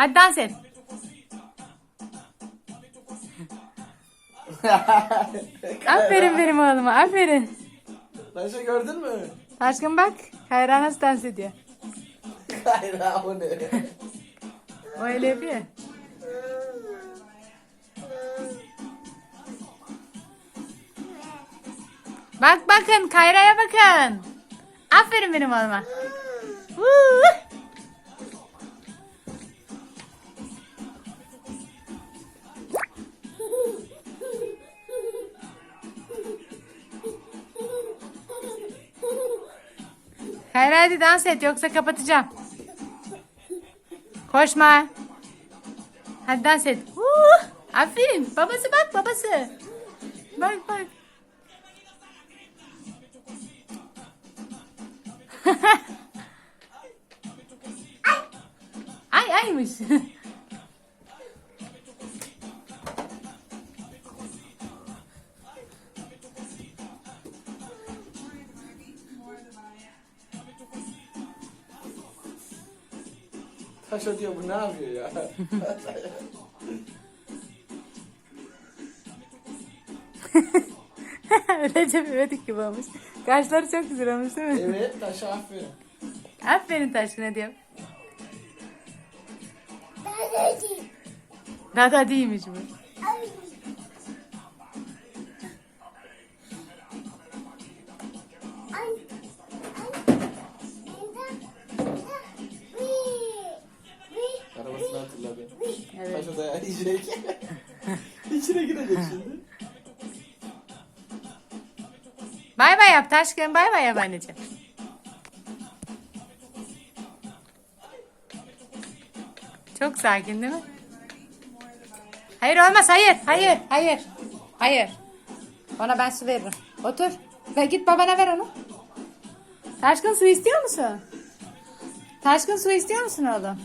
Hadi dans et. Aferin benim oğluma aferin. Taşa gördün mü? Aşkım bak. Kayra nasıl dans ediyor. Hayır ha, o ne? O öyle yapıyor. Bak bakın Kayra'ya bakın. Aferin benim oğluma. Kayra hadi dans et yoksa kapatacağım. Koşma. Hadi dans et. Woo! Aferin. Babası bak babası. Bak bak. ay aymış. Taşa diyor bu ne yapıyor ya? Recep İvedik gibi olmuş. Kaşları çok güzel olmuş değil mi? evet taşa aferin. Aferin Taşkın'a diyorum. Dada değilmiş bu. Hatırladı. Evet. Taşa da yiyecek. İçine girecek şimdi. Bay bay yap Taşkın. Bay bay yap anneciğim. Çok sakin değil mi? Hayır olmaz. Hayır. Hayır. Hayır. Hayır. Ona ben su veririm. Otur. Ve git babana ver onu. Taşkın su istiyor musun? Taşkın su istiyor musun oğlum?